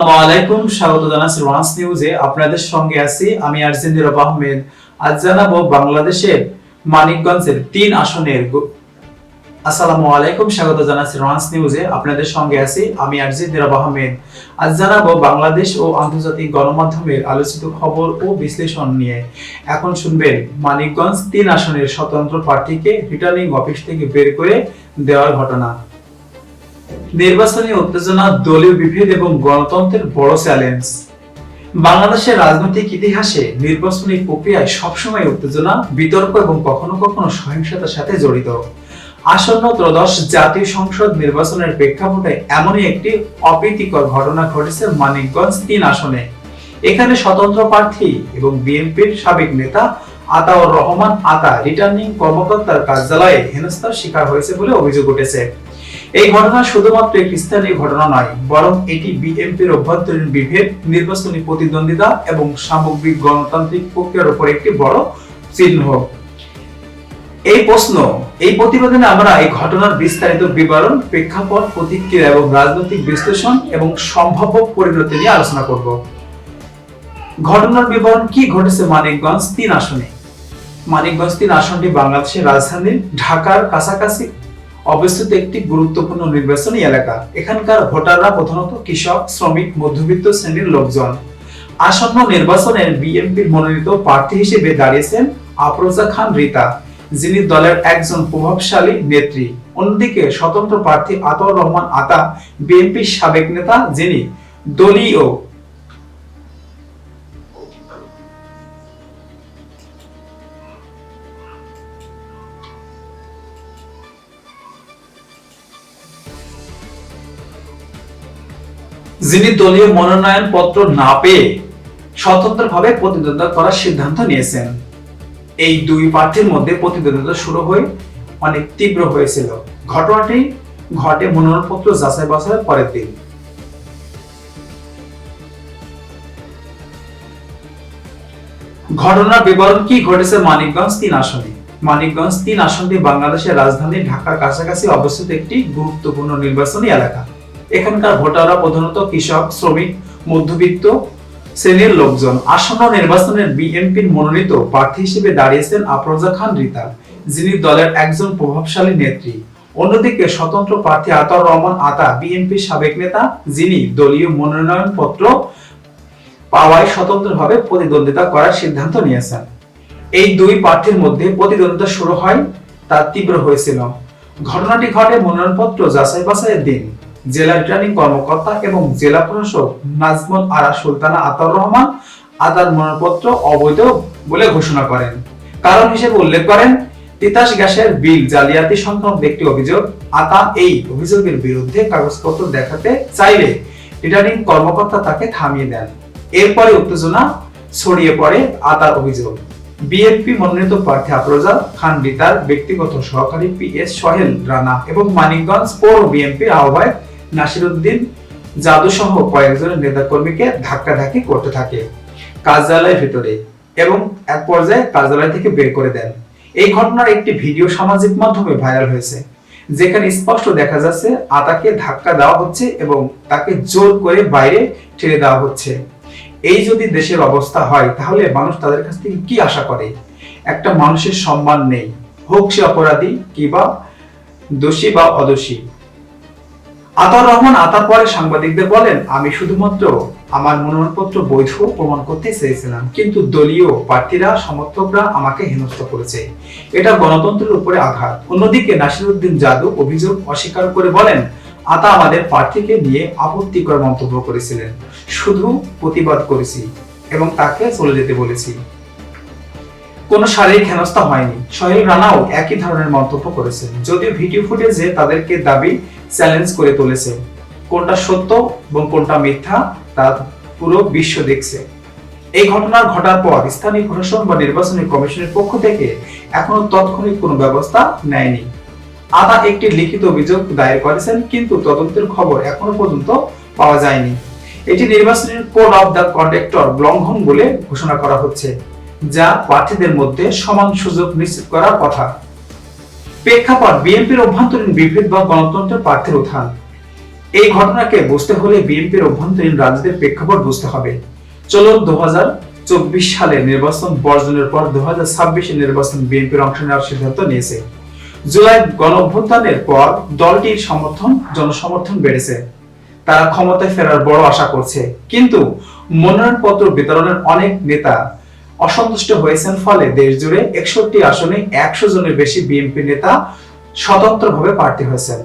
আলাইকুম, স্বাগত জানাচ্ছি নিউজে আপনাদের সঙ্গে আছি আমি আহমেদ আজ জানাব বাংলাদেশের মানিকগঞ্জের তিন আসনের আসসালামু আলাইকুম, স্বাগত জানাচ্ছি নিউজে আপনাদের সঙ্গে আছি আমি আহমেদ আজ জানাব বাংলাদেশ ও আন্তর্জাতিক গণমাধ্যমের আলোচিত খবর ও বিশ্লেষণ নিয়ে। এখন শুনবেন মানিকগঞ্জ তিন আসনের স্বতন্ত্র প্রার্থীকে রিটার্নিং অফিস থেকে বের করে দেওয়ার ঘটনা। নির্বাচনী উত্তেজনা, দলীয় বিভেদ এবং গণতন্ত্রের বড় চ্যালেঞ্জ বাংলাদেশের রাজনৈতিক ইতিহাসে নির্বাচনী প্রক্রিয়ায় সবসময় উত্তেজনা, বিতর্ক এবং কখনো কখনো সহিংসতার সাথে জড়িত। আসন্ন ত্রয়োদশ জাতীয় সংসদ নির্বাচনের প্রেক্ষাপটে এমনই একটি অপ্রীতিকর ঘটনা ঘটেছে মানিকগঞ্জ তিন আসনে। এখানে স্বতন্ত্র প্রার্থী এবং বিএনপির সাবেক নেতা আতাউর রহমান আতা রিটার্নিং কর্মকর্তার কার্যালয়ে হেনস্থার শিকার হয়েছে বলে অভিযোগ উঠেছে। এই ঘটনা শুধুমাত্র স্থানীয় ঘটনা নয়, বরং এটি বিএনপির অভ্যন্তরীণ বিভেদ, নির্বাচনী প্রতিদ্বন্দ্বিতা এবং সামগ্রিক গণতান্ত্রিক প্রক্রিয়ার উপর একটি বড় চিহ্ন। এই প্রশ্ন, এই প্রতিবেদনে আমরা এই ঘটনার বিস্তারিত বিবরণ, প্রেক্ষাপট, প্রতিক্রিয়া এবং রাজনৈতিক বিশ্লেষণ এবং সম্ভাব্য পরিণতি নিয়ে আলোচনা করব। ঘটনার বিবরণ কি ঘটেছে মানিকগঞ্জ তিন আসনে? মানিকগঞ্জ তিন আসনটি বাংলাদেশের রাজধানী, ঢাকার কাছাকাছি অবস্থিত একটি গুরুত্বপূর্ণ নির্বাচনী এলাকা। এখানকার ভোটাররা প্রধানত কৃষক, শ্রমিক, মধ্যবিত্ত শ্রেণির লোকজন। আসন্ন নির্বাচনে বিএনপির মনোনীত প্রার্থী হিসেবে দাঁড়িয়েছেন আফরোজা খান রিতা, যিনি দলের একজন প্রভাবশালী নেত্রী। অন্যদিকে স্বতন্ত্র প্রার্থী আতর রহমান আতা, বিএনপির সাবেক নেতা যিনি দলীয় যিনি দলীয় মনোনয়ন পত্র না পেয়ে স্বতন্ত্রভাবে প্রতিদ্বন্দ্বিতা করার সিদ্ধান্ত নিয়েছেন। এই দুই প্রার্থীর মধ্যে প্রতিদ্বন্দ্বিতা শুরু হয়ে অনেক তীব্র হয়েছিল। ঘটনাটি ঘটে মনোনয়নপত্র যাচাই বাছাইয়ের পরের দিন। ঘটনার বিবরণ কি ঘটেছে মানিকগঞ্জ তিন আসনে? মানিকগঞ্জ তিন আসনটি বাংলাদেশের রাজধানী ঢাকার কাছাকাছি অবস্থিত একটি গুরুত্বপূর্ণ নির্বাচনী এলাকা। এখানকার ভোটাররা প্রধানত কৃষক, শ্রমিক, মধ্যবিত্ত শ্রেণির লোকজন। আসন্ন নির্বাচনের বিএনপির মনোনীত প্রার্থী হিসেবে দাঁড়িয়েছেন আফরোজা খান রিতা, যিনি দলের একজন প্রভাবশালী নেত্রী। অন্যদিকে স্বতন্ত্র প্রার্থী আতর রহমান আতা, বিএনপির সাবেক নেতা, যিনি দলীয় মনোনয়ন পত্র পাওয়ায় স্বতন্ত্রভাবে প্রতিদ্বন্দ্বিতা করার সিদ্ধান্ত নিয়েছেন। এই দুই প্রার্থীর মধ্যে প্রতিদ্বন্দ্বিতা শুরু হয় তা তীব্র হয়েছিল। ঘটনাটি ঘটে মনোনয়নপত্র যাচাই বাছাইয়ের দিন। জেলা রিটার্নিং কর্মকর্তা এবং জেলা প্রশাসক নাজমুল আরা সুলতানা আতাউর রহমান আদার মনোনয়নপত্র অবৈধ বলে ঘোষণা করেন। কারণ হিসেবে উল্লেখ করেন, তিতাস গ্যাসের বিল জালিয়াতি সংক্রান্ত একটি অভিযোগ। আতা এই অভিযোগের বিরুদ্ধে কাগজপত্র দেখাতে চাইলে রিটার্নিং কর্মকর্তা তাকে থামিয়ে দেন। এরপরে উত্তেজনা ছড়িয়ে পড়ে আতার অভিযোগ। বিএনপি মনোনীত প্রার্থী আফরোজা খান রিতার ব্যক্তিগত সহকারী পি এস সোহেল রানা এবং মানিকগঞ্জ পৌর বিএনপির আহ্বায়ক নাসিরুদ্দিন জাদু সহ কয়েকজন নেতাকর্মীকে ধাক্কাধাক্কি করতে থাকে কার্যালয়ের ভিতরে এবং এক পর্যায়ে কার্যালয় থেকে বের করে দেন। এই ঘটনার একটি ভিডিও সামাজিক মাধ্যমে ভাইরাল হয়েছে, যেখানে স্পষ্ট দেখা যাচ্ছে আতাকে ধাক্কা দেওয়া হচ্ছে এবং তাকে জোর করে বাইরে ঠেলে দেওয়া হচ্ছে। এই যদি দেশের অবস্থা হয়, তাহলে মানুষ তাদের কাছ থেকে কি আশা করে? একটা মানুষের সম্মান নেই, হোক সে অপরাধী কিবা দোষী বা অদোষী। আতার রহমান আতার পরে সাংবাদিকদের বলেন, আমি শুধুমাত্র আমার মনোনয়নপত্র বৈধ প্রমাণ করতে চেয়েছিলাম, কিন্তু দলীয় প্রার্থীরা, সমর্থকরা আমাকে হেনস্থ করেছে। এটা গণতন্ত্রের উপরে আঘাত। অন্যদিকে নাসিরুদ্দিন যাদব অভিযোগ অস্বীকার করে বলেন, আতা আমাদের প্রার্থীকে নিয়ে আপত্তিকর মন্তব্য করেছিলেন। শুধু প্রতিবাদ করেছি এবং তাকে চলে যেতে বলেছি। কোনো শারীরিক হেনস্থা হয়নি। সোহেল রানাও একই ধরনের মন্তব্য করেছেন। যদিও ভিডিও ফুটেজে তাদেরকে দাবি চ্যালেঞ্জ করে তুলেছে। কোনটা সত্য এবং কোনটা মিথ্যা তা পুরো বিশ্ব দেখছে। এই ঘটনার ঘটার পর স্থানীয় প্রশাসন বা নির্বাচনী কমিশনের পক্ষ থেকে এখনও তাৎক্ষণিক কোনো ব্যবস্থা নেয়নি। আদা একটি লিখিত অভিযোগ দায়ের করেছেন, কিন্তু তদন্তের খবর এখনও পর্যন্ত পাওয়া যায়নি। এটি নির্বাচনের কোড অফ দ্য কন্ডাক্টর লঙ্ঘন বলে ঘোষণা করা হচ্ছে, যা প্রার্থীদের মধ্যে সমান সুযোগ নিশ্চিত করার কথা। প্রেক্ষাপট বিএনপির অভ্যন্তরীণ বিভেদ বা গণতন্ত্রের প্রার্থীর উত্থান। এই ঘটনাকে বুঝতে হলে বিএনপির অভ্যন্তরীণ রাজনীতির প্রেক্ষাপট বুঝতে হবে। চলুন দু চব্বিশ সালে নির্বাচন বর্জনের পর দু হাজার ছাব্বিশে নির্বাচন বিএনপির অংশ নেওয়ার সিদ্ধান্ত নিয়েছে। জুলাই গণ অভ্যুত্থানের পর দলটির সমর্থন, জনসমর্থন বেড়েছে। তারা ক্ষমতায় ফেরার বড় আশা করছে। কিন্তু মনোনয়নপত্র বিতরণের অনেক নেতা অসন্তুষ্ট হয়েছেন ফলে দেশ জুড়ে একষট্টি আসনে একশো জনের বেশি বিএনপি নেতা স্বতন্ত্রভাবে প্রার্থী হয়েছেন।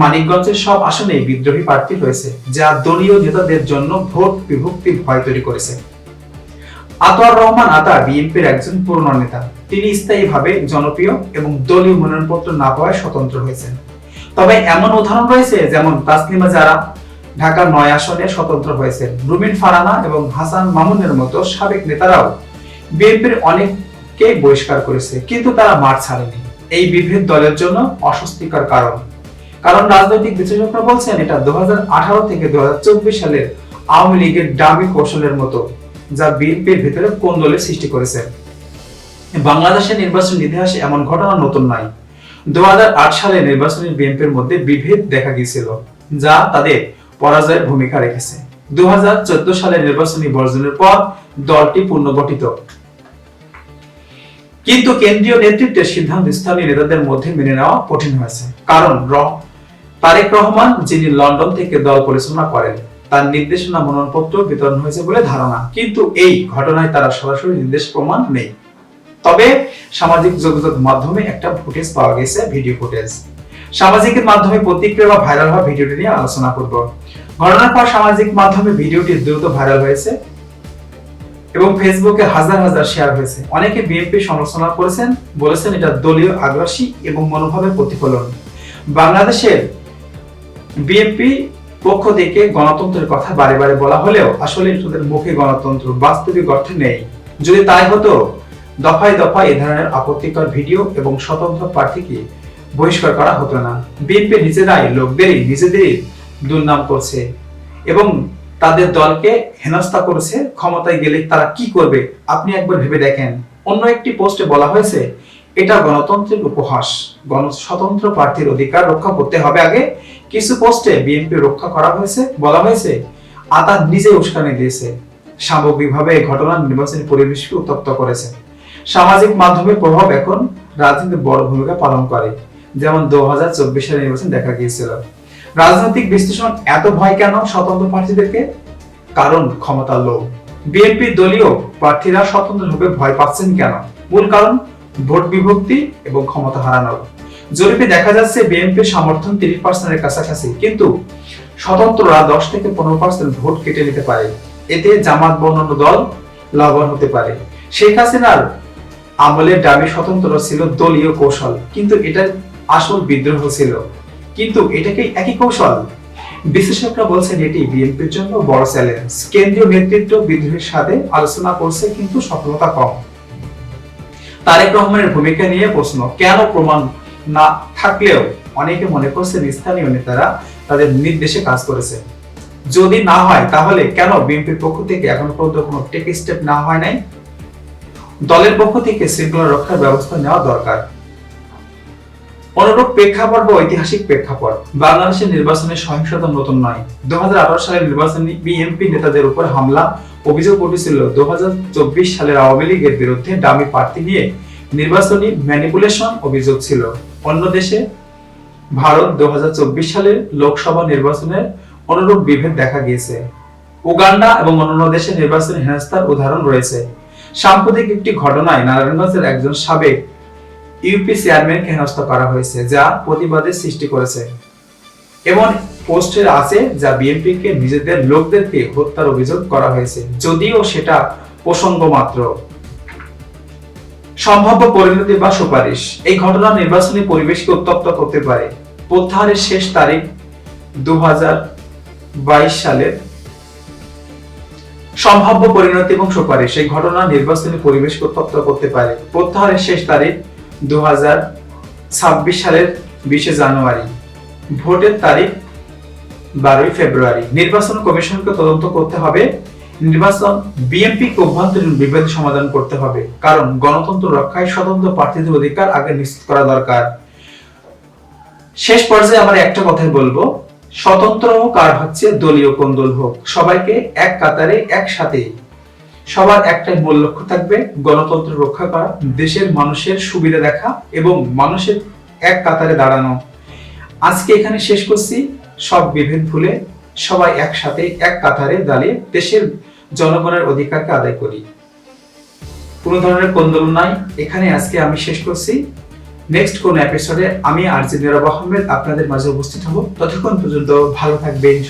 মানিকগঞ্জের সব আসনেই বিদ্রোহী প্রার্থী হয়েছে, যা দলীয় নেতাদের জন্য ভোট বিভক্তি ভয় তৈরি করেছে। আতোয়ার রহমান আতা বিএনপির একজন পূর্ণ নেতা। তিনি স্থায়ীভাবে জনপ্রিয় এবং দলীয় মনোনয়নপত্র না পাওয়ায় স্বতন্ত্র হয়েছেন। তবে এমন উদাহরণ রয়েছে যেমন তাসলিমা যারা ঢাকার নয় আসনে স্বতন্ত্র হয়েছেন। রুমিন ফারানা এবং হাসান মামুনের মতো সাবেক নেতারাও বিএনপির অনেককে বহিষ্কার করেছে, কিন্তু তারা মাঠ ছাড়েনি। এই বিভেদ দলের জন্য অস্বস্তিকর কারণ। কারণ রাজনৈতিক বিশ্লেষকরা বলছেন, এটা দু থেকে দু সালের আওয়ামী লীগের ডামি কৌশলের মতো, যা বিএনপির ভিতরে কোন্দলের সৃষ্টি করেছে। বাংলাদেশের নির্বাচন ইতিহাসে এমন ঘটনা নতুন নয়। দু সালে নির্বাচনী বিএনপির মধ্যে বিভেদ দেখা গিয়েছিল, যা তাদের পরাজয়ের ভূমিকা রেখেছে। দু সালে নির্বাচনী বর্জনের পর দলটি পুনর্গঠিত। কিন্তু কেন্দ্রীয় নেতৃত্বের সিদ্ধান্ত স্থানীয় নেতাদের মধ্যে মেনে নেওয়া কঠিন হয়েছে। কারণ তারেক রহমান, যিনি লন্ডন থেকে দল পরিচালনা করেন, তার নির্দেশনা মনোনয়নপত্র বিতরণ হয়েছে বলে ধারণা। কিন্তু এই ঘটনায় তারা সরাসরি নির্দেশ প্রমাণ নেই। তবে সামাজিক যোগাযোগ মাধ্যমে একটা ফুটেজ পাওয়া গেছে, ভিডিও ফুটেজ। সামাজিকের মাধ্যমে প্রতিক্রিয়া বা ভাইরাল হওয়া ভিডিওটি নিয়ে আলোচনা করব। ঘটনার পর সামাজিক মাধ্যমে ভিডিওটি দ্রুত ভাইরাল হয়েছে এবং ফেসবুকে হাজার হাজার শেয়ার হয়েছে। অনেকে বিএনপি সমালোচনা করেছেন, বলেছেন এটা দলীয় আগ্রাসী এবং মনোভাবের প্রতিফলন। বাংলাদেশের বিএনপি পক্ষ থেকে গণতন্ত্রের কথা বারে বারে বলা হলেও আসলে তাদের মুখে গণতন্ত্র বাস্তবিক অর্থে নেই। যদি তাই হতো, দফায় দফায় এ ধরনের আপত্তিকর ভিডিও এবং স্বতন্ত্র প্রার্থীকে বহিষ্কার করা হতো না। বিএনপি নিজেরাই লোকদেরই, নিজেদেরই দুর্নাম করছে এবং তাদের দলকে হেনস্থা করেছে, ক্ষমতায় গেলে তারা কি করবে? আপনি একবার ভেবে দেখেন। অন্য একটি পোস্টে বলা হয়েছে, এটা গণতন্ত্রের উপহাস। গণ স্বতন্ত্র প্রার্থীর অধিকার রক্ষা করতে হবে আগে। কিছু পোস্টে বিএনপি রক্ষা করা হয়েছে, বলা হয়েছে আতা নিজে উস্কানি দিয়েছে। সামগ্রিকভাবে এই ঘটনা নির্বাচনী পরিবেশকে উত্তপ্ত করেছে। সামাজিক মাধ্যমের প্রভাব এখন রাজনীতিতে বড় ভূমিকা পালন করে, যেমন দু হাজার চব্বিশ সালের নির্বাচন দেখা গিয়েছিল। রাজনৈতিক বিশ্লেষণ এত ভয় কেন স্বতন্ত্র প্রার্থীদেরকে? কারণ ক্ষমতার লোভ। বিএনপি দলীয় প্রার্থীরা স্বতন্ত্রভাবে ভয় পাচ্ছেন কেন? মূল কারণ, ভোট বিভক্তি এবং ক্ষমতা হারানোর। জরিপে দেখা যাচ্ছে বিএনপির সমর্থন তিরিশ পার্সেন্টের কাছাকাছি, কিন্তু স্বতন্ত্ররা দশ থেকে পনেরো পার্সেন্ট ভোট কেটে নিতে পারে। এতে জামাত বা অন্যান্য দল লাভবান হতে পারে। শেখ হাসিনার আমলের দাবি স্বতন্ত্র ছিল দলীয় কৌশল, কিন্তু এটার আসল বিদ্রোহ ছিল কিন্তু এটাকে একই কৌশল। বিশ্লেষকরা বলছেন এটি বিএনপির জন্য বড় চ্যালেঞ্জ। কেন্দ্রীয় নেতৃত্ব বিদ্রোহের সাথে আলোচনা করছে কিন্তু সফলতা কম। তারেক রহমানের ভূমিকা নিয়ে প্রশ্ন, কেন প্রমাণ না থাকলেও অনেকে মনে করছেন স্থানীয় নেতারা তাদের নির্দেশে কাজ করেছে। যদি না হয়, তাহলে কেন বিএনপির পক্ষ থেকে এখন পর্যন্ত কোনো টেক স্টেপ না হয় নাই? দলের পক্ষ থেকে শৃঙ্খলা রক্ষার ব্যবস্থা নেওয়া দরকার। অনুরূপ প্রেক্ষাপট বা ঐতিহাসিক প্রেক্ষাপট। বাংলাদেশের নির্বাচনের সহিংসতা নতুন নয়। দু সালের নির্বাচনে বিএনপি নেতাদের উপর হামলা, অভিযোগ উঠেছিল দু সালের আওয়ামী লীগের বিরুদ্ধে দামি প্রার্থী নিয়ে নির্বাচনী ম্যানিপুলেশন অভিযোগ ছিল। অন্য দেশে ভারত দু হাজার চব্বিশ সালের লোকসভা নির্বাচনের অনুরূপ বিভেদ দেখা গিয়েছে। উগান্ডা এবং অন্যান্য দেশে নির্বাচনী হেনস্থার উদাহরণ রয়েছে। সাম্প্রতিক একটি ঘটনায় নারায়ণগঞ্জের একজন সাবেক ইউপি চেয়ারম্যানকে হেনস্থা করা হয়েছে, যা প্রতিবাদের সৃষ্টি করেছে। এমন পোস্টের আছে যা বিএনপি কে নিজেদের লোকদেরকে হত্যার অভিযোগ করা হয়েছে, যদিও সেটা প্রসঙ্গ মাত্র সম্ভাব্য পরিণতি বা সুপারিশ, এই ঘটনা নির্বাচনী পরিবেশকে উত্তপ্ত করতে পারে। প্রত্যাহারের শেষ তারিখ দু হাজার বাইশ সালের। সম্ভাব্য পরিণতি এবং সুপারিশ, এই ঘটনা নির্বাচনী পরিবেশকে উত্তপ্ত করতে পারে। প্রত্যাহারের শেষ তারিখ দু সালের বিশে জানুয়ারি। ভোটের তারিখ বারোই ফেব্রুয়ারি। নির্বাচন কমিশনকে তদন্ত করতে হবে। নির্বাচন বিএনপি অভ্যন্তরীণ বিভেদ সমাধান করতে হবে। কারণ গণতন্ত্র রক্ষায় স্বতন্ত্র প্রার্থীদের অধিকার আগে নিশ্চিত করা দরকার। শেষ পর্যায়ে আমরা একটা কথাই বলব। স্বতন্ত্র হোক আর হচ্ছে দলীয় কোন্দল হোক, সবাইকে এক কাতারে একসাথে সবার একটাই মূল লক্ষ্য থাকবে গণতন্ত্র রক্ষা করা দেশের মানুষের সুবিধা দেখা এবং মানুষের এক কাতারে দাঁড়ানো। আজকে এখানে শেষ করছি। সব বিভেদ ভুলে সবাই একসাথে এক কাতারে দাঁড়িয়ে দেশের জনগণের অধিকারকে আদায় করি। কোনো ধরনের কোন্দল নাই। এখানে আজকে আমি শেষ করছি। নেক্সট কোন এপিসোডে আমি আরজি নিরব আহমেদ আপনাদের মাঝে উপস্থিত হব। ততক্ষণ পর্যন্ত ভালো থাকবেন।